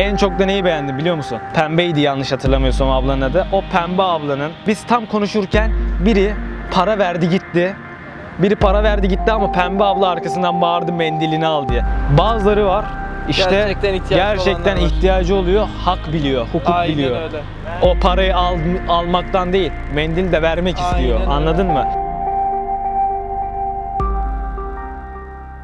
En çok da neyi beğendim biliyor musun? Pembeydi yanlış hatırlamıyorsam ablanın adı. O pembe ablanın biz tam konuşurken biri para verdi gitti. Biri para verdi gitti ama pembe abla arkasından bağırdı mendilini al diye. Bazıları var işte Gerçekten ihtiyacı gerçekten ihtiyacı oluyor, hak biliyor, hukuk Aynen biliyor. öyle. O parayı al, almaktan değil, mendil de vermek istiyor. Aynen öyle. Anladın mı?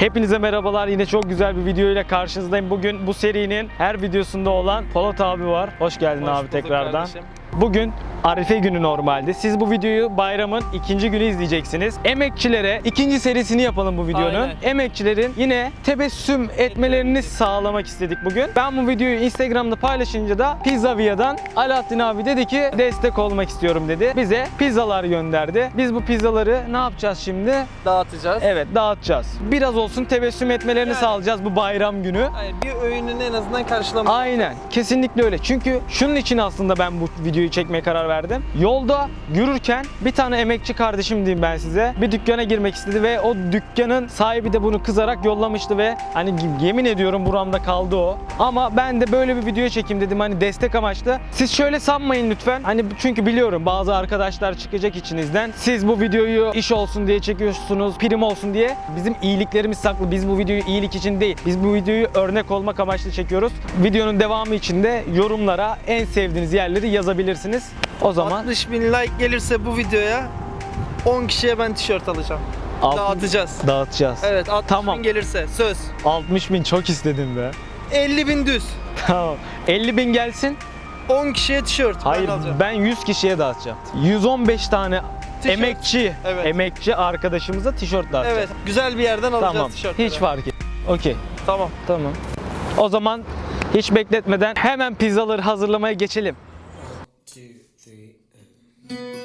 Hepinize merhabalar. Yine çok güzel bir video ile karşınızdayım. Bugün bu serinin her videosunda olan Polat abi var. Hoş geldin Hoş abi tekrardan. kardeşim. Bugün Arife günü normalde. Siz bu videoyu bayramın ikinci günü izleyeceksiniz. Emekçilere ikinci serisini yapalım bu videonun. Aynen. Emekçilerin yine tebessüm etmelerini sağlamak istedik bugün. Ben bu videoyu Instagram'da paylaşınca da Pizzavia'dan Alaaddin abi dedi ki destek olmak istiyorum dedi. Bize pizzalar gönderdi. Biz bu pizzaları ne yapacağız şimdi? Dağıtacağız. Evet dağıtacağız. Biraz olsun tebessüm etmelerini Yani. sağlayacağız bu bayram günü. Bir öğününü en azından karşılamak. Aynen. Kesinlikle öyle. Çünkü şunun için aslında ben bu videoyu çekmeye karar verdim. Yolda yürürken bir tane emekçi kardeşim diyeyim ben size. Bir dükkana girmek istedi ve o dükkanın sahibi de bunu kızarak yollamıştı ve hani yemin ediyorum buramda kaldı o. Ama ben de böyle bir video çekeyim dedim hani destek amaçlı. Siz şöyle sanmayın lütfen. Hani çünkü biliyorum bazı arkadaşlar çıkacak içinizden. Siz bu videoyu iş olsun diye çekiyorsunuz, prim olsun diye. Bizim iyiliklerimiz saklı. Biz bu videoyu iyilik için değil. Biz bu videoyu örnek olmak amaçlı çekiyoruz. Videonun devamı için de yorumlara en sevdiğiniz yerleri yazabilirsiniz. O zaman 60 bin like gelirse bu videoya 10 kişiye ben tişört alacağım. Alt- Dağıtacağız. dağıtacağız. Evet 60 Tamam. bin gelirse söz. 60 bin çok istedim be. 50 bin düz. Tamam. 50 bin gelsin. 10 kişiye tişört Hayır ben alacağım. ben 100 kişiye dağıtacağım. 115 tane Tişört. emekçi, Evet. emekçi arkadaşımıza tişört dağıtacağız. Evet güzel bir yerden alacağız Tamam. tişörtleri. Hiç fark et. Okey. Tamam. Tamam. O zaman hiç bekletmeden hemen pizzaları hazırlamaya geçelim. Thank you.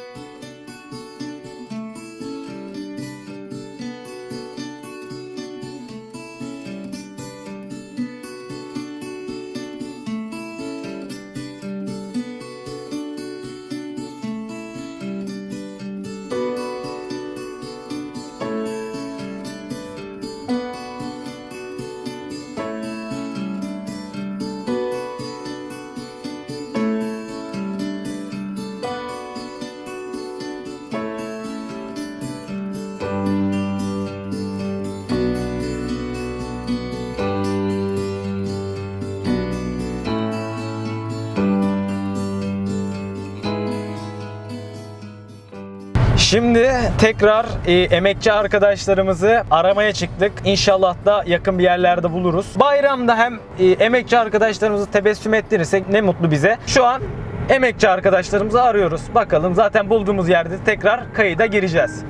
Şimdi tekrar e, emekçi arkadaşlarımızı aramaya çıktık. İnşallah da yakın bir yerlerde buluruz. Bayramda hem e, emekçi arkadaşlarımızı tebessüm ettirirsek ne mutlu bize. Şu an emekçi arkadaşlarımızı arıyoruz. Bakalım zaten bulduğumuz yerde tekrar kayıda gireceğiz.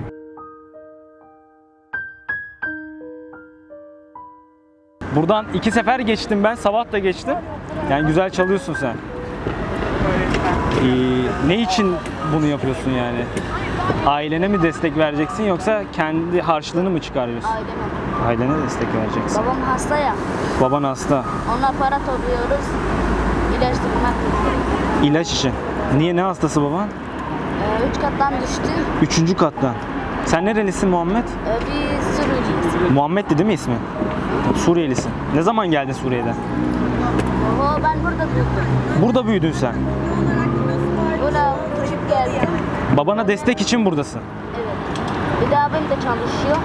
Buradan iki sefer geçtim ben. Sabah da geçtim. Yani güzel çalıyorsun sen. Ee, ne için bunu yapıyorsun yani? Ailene mi destek vereceksin yoksa kendi harçlığını mı çıkarıyorsun? Aileme. Ailene destek vereceksin. Babam hasta ya. Baban hasta. Onunla para topluyoruz. İlaç bulmak için. İlaç için. Niye ne hastası baban? Ee, üç kattan düştü. Üçüncü kattan. Sen nerelisin Muhammed? Ee, bir Suriyeliyiz. Muhammed'di değil mi ismi? Suriyelisin. Ne zaman geldin Suriye'den? Oho ben burada büyüdüm. Burada büyüdün sen. Burada küçük geldim. Babana destek için buradasın. Evet. Bir de abim de çalışıyor.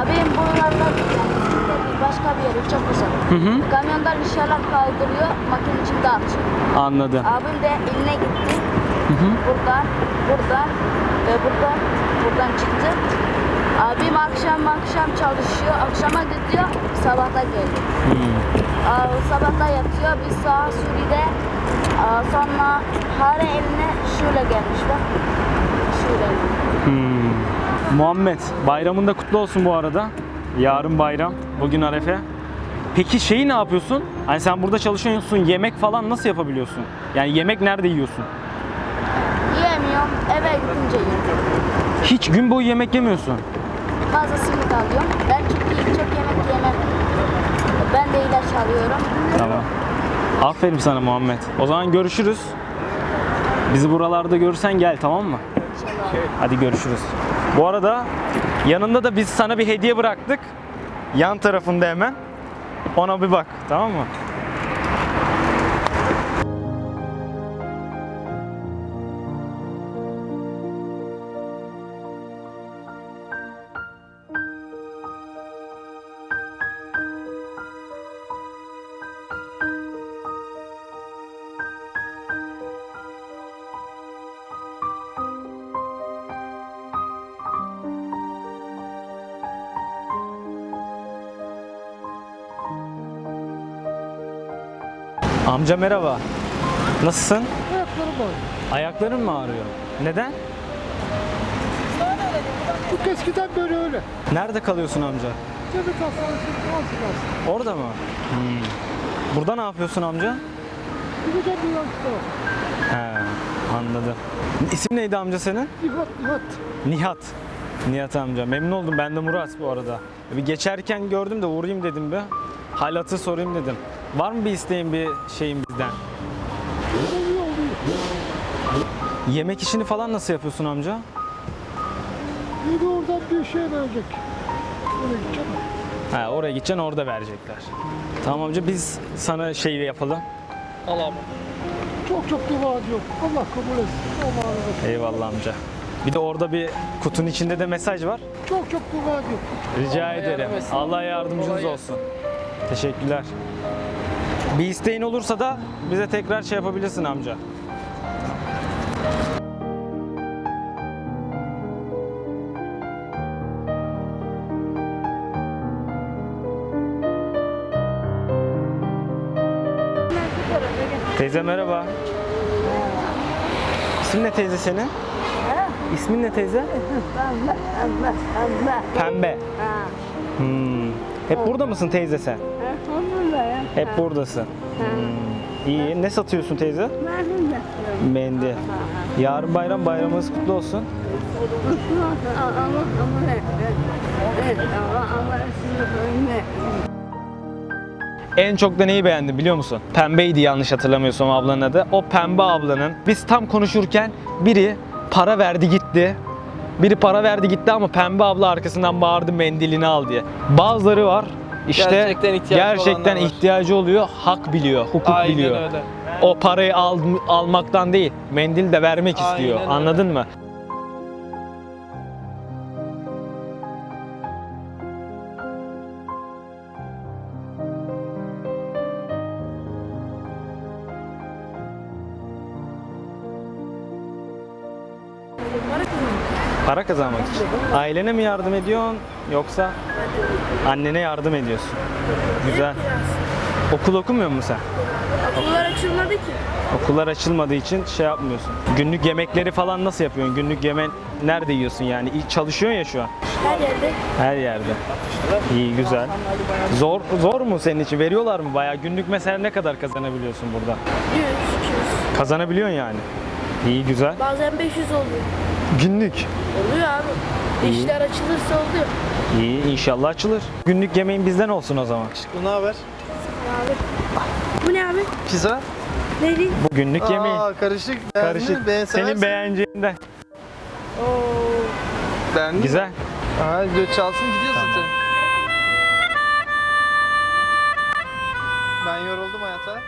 Abim buralarda bir başka bir yere çok uzak. Hı hı. Kamyondan bir şeyler kaydırıyor. Makine içinde atıyor. Anladım. Abim de eline gitti. Hı hı. Buradan, buradan ve buradan, buradan çıktı. Abim akşam akşam çalışıyor, akşama gidiyor, sabahta geliyor. Hmm. Sabahta yatıyor, bir saat Suriye'de. Sonra her eline şöyle gelmiş bak. Şöyle. Hmm. Muhammed, bayramın da kutlu olsun bu arada. Yarın bayram, bugün Arefe. Peki şeyi ne yapıyorsun? Hani sen burada çalışıyorsun, yemek falan nasıl yapabiliyorsun? Yani yemek nerede yiyorsun? Yiyemiyorum, eve gidince yiyorum. Hiç gün boyu yemek yemiyorsun. Simit alıyorum. Ben çünkü çok yemek yemem. Ben de ilaç alıyorum. Tamam. Aferin sana Muhammed. O zaman görüşürüz. Bizi buralarda görürsen gel tamam mı? Hadi görüşürüz. Bu arada yanında da biz sana bir hediye bıraktık. Yan tarafında hemen. Ona bir bak tamam mı? Amca merhaba. Nasılsın? Ayaklarım var. Ayakların mı ağrıyor? Neden? Bu eskiden böyle öyle. Nerede kalıyorsun amca? Cebit hastanesinin altında. Orada mı? Hmm. Burada ne yapıyorsun amca? Gideceğim bir var. He, anladım. İsim neydi amca senin? Nihat, Nihat. Nihat. Nihat amca. Memnun oldum. Ben de Murat bu arada. Bir geçerken gördüm de uğrayayım dedim bir. Halatı sorayım dedim. Var mı bir isteğin bir şeyin bizden? Yemek işini falan nasıl yapıyorsun amca? Yedi oradan bir şey verecek. Öyle gideceğim. Ha, oraya gideceksin orada verecekler. Tamam amca biz sana şey yapalım. Al abi. Çok çok dua ediyorum. Allah kabul etsin. Allah razı olsun. Eyvallah amca. Bir de orada bir kutunun içinde de mesaj var. Çok çok dua ediyorum. Rica Allah ederim. yardım etsin. Allah yardımcınız Kolay olsun. Teşekkürler. Bir isteğin olursa da bize tekrar şey yapabilirsin amca. Teyze merhaba. İsmin ne teyze senin? İsmin ne teyze? Pembe. Hmm. Hep burada mısın teyze sen? Hep buradasın. Hmm. İyi. Ne satıyorsun teyze? Mendil. Yarın bayram bayramınız kutlu olsun. En çok da neyi beğendim biliyor musun? Pembeydi yanlış hatırlamıyorsam ablanın adı. O pembe ablanın biz tam konuşurken biri para verdi gitti. Biri para verdi gitti ama pembe abla arkasından bağırdı mendilini al diye. Bazıları var işte Gerçekten ihtiyacı gerçekten ihtiyacı oluyor, hak biliyor, hukuk Aynen biliyor. öyle. O parayı al, almaktan değil, mendil de vermek Aynen istiyor. öyle. Anladın mı? Para kazanmak için. Ailene mi yardım ediyorsun yoksa annene yardım ediyorsun? Güzel. Okul okumuyor musun sen? Okullar açılmadı ki. Okullar açılmadığı için şey yapmıyorsun. Günlük yemekleri falan nasıl yapıyorsun? Günlük yemen nerede yiyorsun yani? İyi Çalışıyorsun ya şu an. Her yerde. Her yerde. İyi güzel. Zor zor mu senin için? Veriyorlar mı bayağı? Günlük mesela ne kadar kazanabiliyorsun burada? 100, 200. Kazanabiliyorsun yani. İyi güzel. Bazen 500 oluyor. Günlük. Oluyor abi. İşler açılırsa oluyor. İyi inşallah açılır. Günlük yemeğin bizden olsun o zaman. Bu ne haber? Abi. Bu ne abi? Pizza. Neydi? Bu günlük yemeğin. Aa, karışık. Beğendin Karışık. mi? Beğen- Senin seversin. beğeneceğinden. Beğendin mi? Güzel. Aa, göt çalsın gidiyor zaten. Ben yoruldum hayata.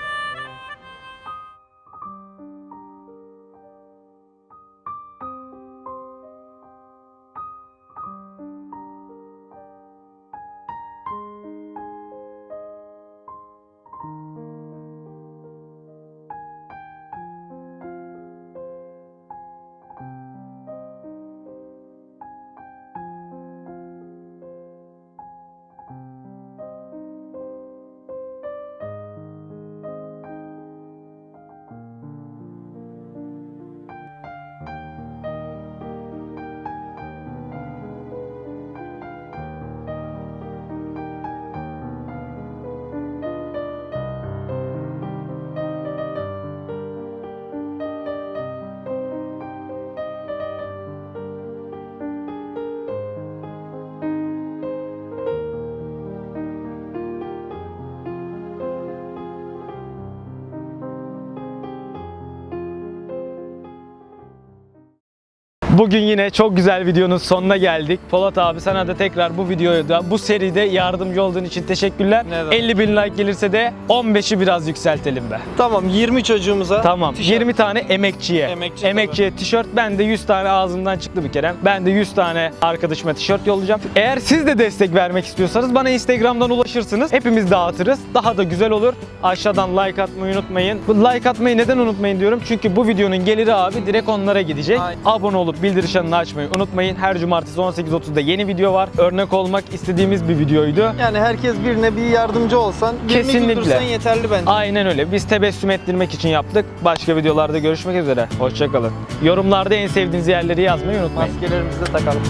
Bugün yine çok güzel videonun sonuna geldik. Polat abi sana da tekrar bu videoyu da bu seride yardımcı olduğun için teşekkürler. Ne demek. 50 bin like gelirse de 15'i biraz yükseltelim be. Tamam 20 çocuğumuza. Tamam. tişört. 20 tane emekçiye. Emekçi Emekçiye tişört. Ben de 100 tane ağzımdan çıktı bir kere. Ben de 100 tane arkadaşıma tişört yollayacağım. Eğer siz de destek vermek istiyorsanız bana Instagram'dan ulaşırsınız. Hepimiz dağıtırız. Daha da güzel olur. Aşağıdan like atmayı unutmayın. Bu like atmayı neden unutmayın diyorum. Çünkü bu videonun geliri abi direkt onlara gidecek. Aynen. Abone olup bildirim çanını açmayı unutmayın. Her cumartesi 18.30'da yeni video var. Örnek olmak istediğimiz bir videoydu. Yani herkes birine bir yardımcı olsan, birini Kesinlikle. güldürsen yeterli bence. Aynen öyle. Biz tebessüm ettirmek için yaptık. Başka videolarda görüşmek üzere. Hoşçakalın. Yorumlarda en sevdiğiniz yerleri yazmayı unutmayın. Maskelerimizi de takalım.